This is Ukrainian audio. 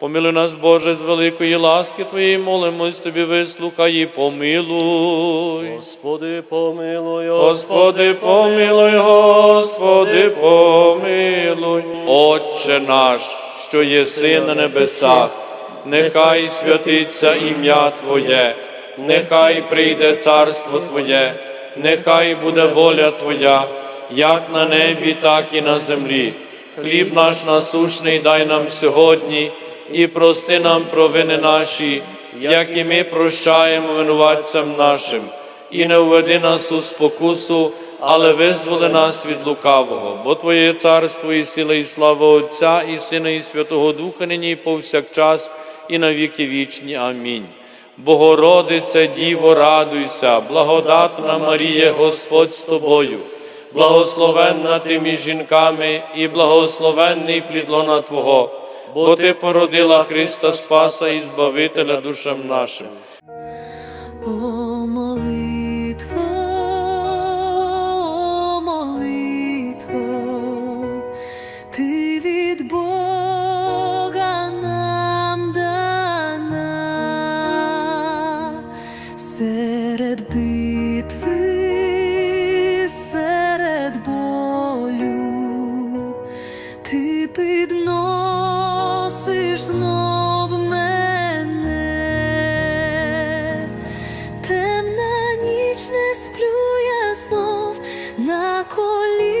Помилуй нас, Боже, з великої ласки Твоєї молимось Тобі, вислухай і помилуй. Господи, помилуй, Господи, помилуй, Господи, помилуй. Отче наш, що єси на небесах, нехай святиться ім'я Твоє, нехай прийде царство Твоє, нехай буде воля Твоя, як на небі, так і на землі. Хліб наш насущний дай нам сьогодні і прости нам провини наші, як і ми прощаємо винуватцям нашим. І не введи нас у спокусу, але визволи нас від лукавого, бо Твоє царство і сила, і слава Отця, і Сина, і Святого Духа, нині і повсякчас, і на віки вічні. Амінь. Богородице, Діво, радуйся, благодатна Марія, Господь з тобою, благословенна ти між жінками, і благословенний плід лона Твого, бо Ти породила Христа Спаса і Збавителя душам нашим. Серед битви, серед болю, ти підносиш на коліна